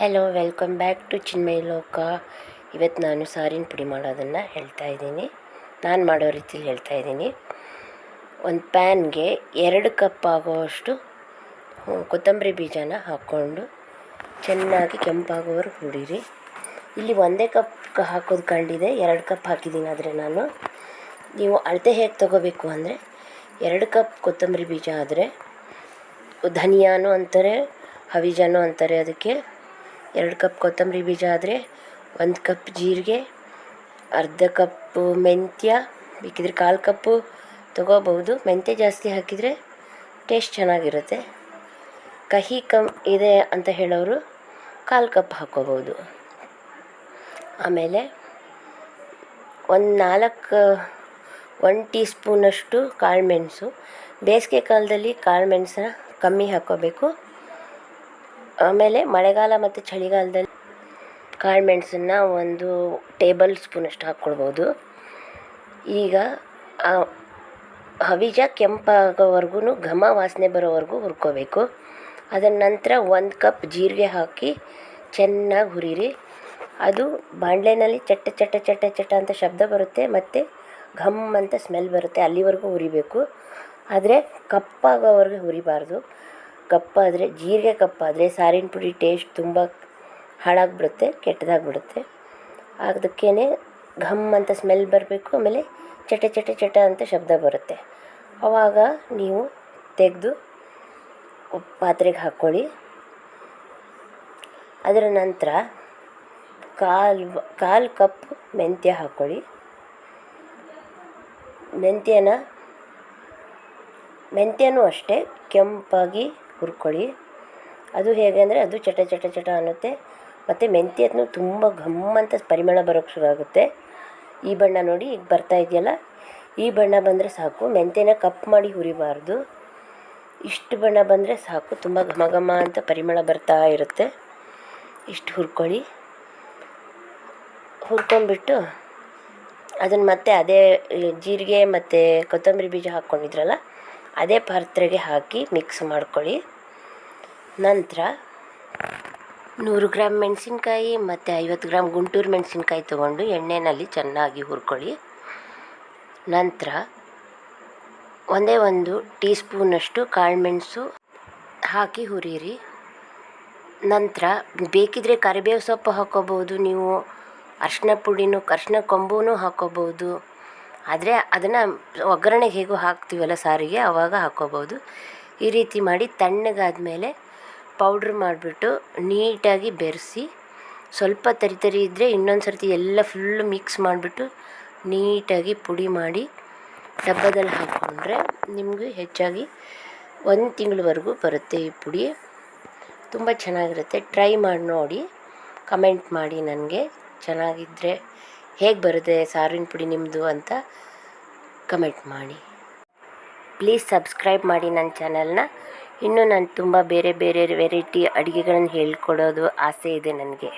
Hello welcome back to Chinmaya Loka ಇವತ್ತು ನಾನು ಸಾರಿನ ಪುಡಿ ಮಾಡೋದನ್ನು ಹೇಳ್ತಾ ಇದ್ದೀನಿ. ನಾನು ಮಾಡೋ ರೀತಿಲಿ ಹೇಳ್ತಾ ಇದ್ದೀನಿ. ಒಂದು ಪ್ಯಾನ್ಗೆ ಎರಡು ಕಪ್ ಆಗೋವಷ್ಟು ಕೊತ್ತಂಬರಿ ಬೀಜನ ಹಾಕ್ಕೊಂಡು ಚೆನ್ನಾಗಿ ಕೆಂಪಾಗೋವರು ಹುಡಿರಿ ಇಲ್ಲಿ ಒಂದೇ ಕಪ್ ಹಾಕೋದು ಕಂಡಿದೆ, ಎರಡು ಕಪ್ ಹಾಕಿದ್ದೀನಿ ಆದರೆ ನಾನು. ನೀವು ಅಳತೆ ಹೇಗೆ ತೊಗೋಬೇಕು ಅಂದರೆ ಎರಡು ಕಪ್ ಕೊತ್ತಂಬರಿ ಬೀಜ ಆದರೆ, ಧನಿಯಾನು ಅಂತಾರೆ, ಹವಿಜಾನು ಅಂತಾರೆ ಅದಕ್ಕೆ ಎರಡು ಕಪ್ ಕೊತ್ತಂಬರಿ ಬೀಜ ಆದರೆ ಒಂದು ಕಪ್ ಜೀರಿಗೆ, ಅರ್ಧ ಕಪ್ಪು ಮೆಂತ್ಯ, ಬೇಕಿದ್ರೆ ಕಾಲು ಕಪ್ಪು ತೊಗೋಬೋದು ಮೆಂತ್ಯ ಜಾಸ್ತಿ ಹಾಕಿದರೆ ಟೇಸ್ಟ್ ಚೆನ್ನಾಗಿರುತ್ತೆ. ಕಹಿ ಕಮ್ ಇದೆ ಅಂತ ಹೇಳೋರು ಕಾಲು ಕಪ್ ಹಾಕ್ಕೋಬೋದು ಆಮೇಲೆ ಒಂದು ನಾಲ್ಕು ಒನ್ ಟೀ ಸ್ಪೂನಷ್ಟು ಕಾಳುಮೆಣಸು ಬೇಸಿಗೆ ಕಾಲದಲ್ಲಿ ಕಾಳುಮೆಣಸನ್ನ ಕಮ್ಮಿ ಹಾಕ್ಕೋಬೇಕು ಆಮೇಲೆ ಮಳೆಗಾಲ ಮತ್ತು ಚಳಿಗಾಲದಲ್ಲಿ ಕಾಳುಮೆಣಸನ್ನ ಒಂದು ಟೇಬಲ್ ಸ್ಪೂನಷ್ಟು ಹಾಕ್ಕೊಳ್ಬೋದು. ಈಗ ಹವಿಜ ಕೆಂಪಾಗೋವರೆಗೂ ಘಮ ವಾಸನೆ ಬರೋವರೆಗೂ ಹುರ್ಕೋಬೇಕು. ಅದರ ನಂತರ ಒಂದು ಕಪ್ ಜೀರಿಗೆ ಹಾಕಿ ಚೆನ್ನಾಗಿ ಹುರಿರಿ. ಅದು ಬಾಂಡ್ಲೆನಲ್ಲಿ ಚಟ್ಟ ಚಟ್ಟ ಚಟ್ಟ ಚಟ್ಟ ಅಂತ ಶಬ್ದ ಬರುತ್ತೆ ಮತ್ತು ಘಮ್ ಅಂತ ಸ್ಮೆಲ್ ಬರುತ್ತೆ ಅಲ್ಲಿವರೆಗೂ ಹುರಿಬೇಕು. ಆದರೆ ಕಪ್ಪಾಗೋವರೆಗೆ ಹುರಿಬಾರ್ದು. ಕಪ್ಪಾದರೆ, ಜೀರಿಗೆ ಕಪ್ಪಾದರೆ ಸಾರಿನ ಪುಡಿ ಟೇಸ್ಟ್ ತುಂಬ ಹಾಳಾಗಿಬಿಡುತ್ತೆ, ಕೆಟ್ಟದಾಗ್ಬಿಡುತ್ತೆ. ಅದಕ್ಕೇ ಘಮ್ ಅಂತ ಸ್ಮೆಲ್ ಬರಬೇಕು, ಆಮೇಲೆ ಚಟ ಚಟ ಚಟ ಅಂತ ಶಬ್ದ ಬರುತ್ತೆ. ಆವಾಗ ನೀವು ತೆಗೆದು ಪಾತ್ರೆಗೆ ಹಾಕ್ಕೊಳ್ಳಿ. ಅದರ ನಂತರ ಕಾಲು ಕಾಲು ಕಪ್ ಮೆಂತ್ಯ ಹಾಕ್ಕೊಳ್ಳಿ. ಮೆಂತ್ಯನ, ಮೆಂತ್ಯನೂ ಅಷ್ಟೇ, ಕೆಂಪಾಗಿ ಹುರ್ಕೊಳ್ಳಿ. ಅದು ಹೇಗೆ ಅಂದರೆ ಅದು ಚಟ ಚಟ ಚಟ ಅನ್ನುತ್ತೆ. ಮತ್ತು ಮೆಂತ್ಯನೂ ತುಂಬ ಘಮ್ಮಂತ ಪರಿಮಳ ಬರೋಕ್ಕೆ ಶುರು ಆಗುತ್ತೆ ಈ ಬಣ್ಣ ನೋಡಿ ಈಗ ಬರ್ತಾ ಇದೆಯಲ್ಲ? ಈ ಬಣ್ಣ ಬಂದರೆ ಸಾಕು. ಮೆಂತ್ಯನ ಕಪ್ ಮಾಡಿ ಹುರಿಬಾರ್ದು. ಇಷ್ಟು ಬಣ್ಣ ಬಂದರೆ ಸಾಕು. ತುಂಬ ಘಮ ಘಮ ಅಂತ ಪರಿಮಳ ಬರ್ತಾ ಇರುತ್ತೆ. ಇಷ್ಟು ಹುರ್ಕೊಳ್ಳಿ. ಹುರ್ಕೊಂಡ್ಬಿಟ್ಟು ಅದನ್ನು ಮತ್ತೆ ಅದೇ ಜೀರಿಗೆ ಮತ್ತು ಕೊತ್ತಂಬರಿ ಬೀಜ ಹಾಕ್ಕೊಂಡಿದ್ರಲ್ಲ? ಅದೇ ಪಾತ್ರೆಗೆ ಹಾಕಿ ಮಿಕ್ಸ್ ಮಾಡ್ಕೊಳ್ಳಿ. ನಂತರ ನೂರು ಗ್ರಾಮ್ ಮೆಣಸಿನ್ಕಾಯಿ ಮತ್ತು ಐವತ್ತು ಗ್ರಾಮ್ ಗುಂಟೂರು ಮೆಣಸಿನ್ಕಾಯಿ ತೊಗೊಂಡು ಎಣ್ಣೆಯಲ್ಲಿ ಚೆನ್ನಾಗಿ ಹುರ್ಕೊಳ್ಳಿ. ನಂತರ ಒಂದೇ ಒಂದು ಟೀ ಸ್ಪೂನಷ್ಟು ಕಾಳುಮೆಣಸು ಹಾಕಿ ಹುರಿಯಿರಿ. ನಂತರ ಬೇಕಿದ್ರೆ ಕರಿಬೇವು ಸೊಪ್ಪು ಹಾಕ್ಕೋಬೋದು, ನೀವು ಅರ್ಶಿನ ಪುಡಿನೂ ಅರ್ಶಿನ ಕೊಂಬೂ ಹಾಕ್ಕೋಬೋದು. ಆದರೆ ಅದನ್ನು ಒಗ್ಗರಣೆಗೆ ಹೇಗೂ ಹಾಕ್ತೀವಲ್ಲ ಸಾರಿಗೆ ಆವಾಗ ಹಾಕ್ಕೋಬೋದು. ಈ ರೀತಿ ಮಾಡಿ ತಣ್ಣಗಾದಮೇಲೆ ಪೌಡ್ರ್ ಮಾಡಿಬಿಟ್ಟು ನೀಟಾಗಿ ಬೆರೆಸಿ, ಸ್ವಲ್ಪ ತರಿ ತರಿ ಇದ್ದರೆ ಇನ್ನೊಂದು ಸರ್ತಿ ಎಲ್ಲ ಫುಲ್ಲು ಮಿಕ್ಸ್ ಮಾಡಿಬಿಟ್ಟು ನೀಟಾಗಿ ಪುಡಿ ಮಾಡಿ ಡಬ್ಬದಲ್ಲಿ ಹಾಕ್ಕೊಂಡ್ರೆ ನಿಮಗೆ ಹೆಚ್ಚಾಗಿ ಒಂದು ತಿಂಗಳವರೆಗೂ ಬರುತ್ತೆ ಈ ಪುಡಿ. ತುಂಬ ಚೆನ್ನಾಗಿರುತ್ತೆ. ಟ್ರೈ ಮಾಡಿ ನೋಡಿ. ಕಮೆಂಟ್ ಮಾಡಿ ನನಗೆ. ಚೆನ್ನಾಗಿದ್ದರೆ ಹೇಗೆ ಬರುತ್ತೆ ಸಾರಿನ ಪುಡಿ ನಿಮ್ಮದು ಅಂತ ಕಮೆಂಟ್ ಮಾಡಿ. ಪ್ಲೀಸ್ ಸಬ್ಸ್ಕ್ರೈಬ್ ಮಾಡಿ ನನ್ನ ಚಾನಲ್ನ ಇನ್ನೂ ನಾನು ತುಂಬ ಬೇರೆ ಬೇರೆ ವೆರೈಟಿ ಅಡುಗೆಗಳನ್ನು ಹೇಳ್ಕೊಡೋದು ಆಸೆ ಇದೆ ನನಗೆ.